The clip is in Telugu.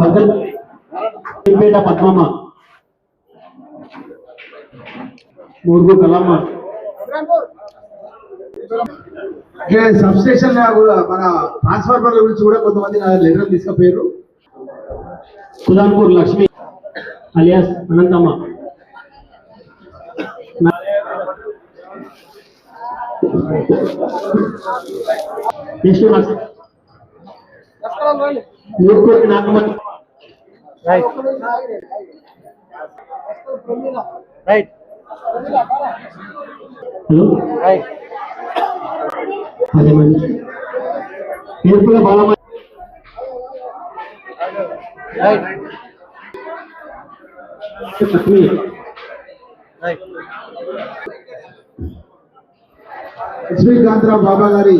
మద్దపేట పద్మమ్మ. మూడుగు కలమ్మ. సబ్ స్టేషన్ కూడా మన ట్రాన్స్ఫార్మర్ల గురించి కూడా కొంతమంది నా లెటర్ తీసుకుపోయారు Sudhanpur Lakshmi alias Anantamma. next Nurukoti Nagamma right hello right అదే మంది ఏర్పుల బాలమ్మ రైట్ లక్ష్మి రైట్ లక్ష్మీకాంతరావు బాబా గారి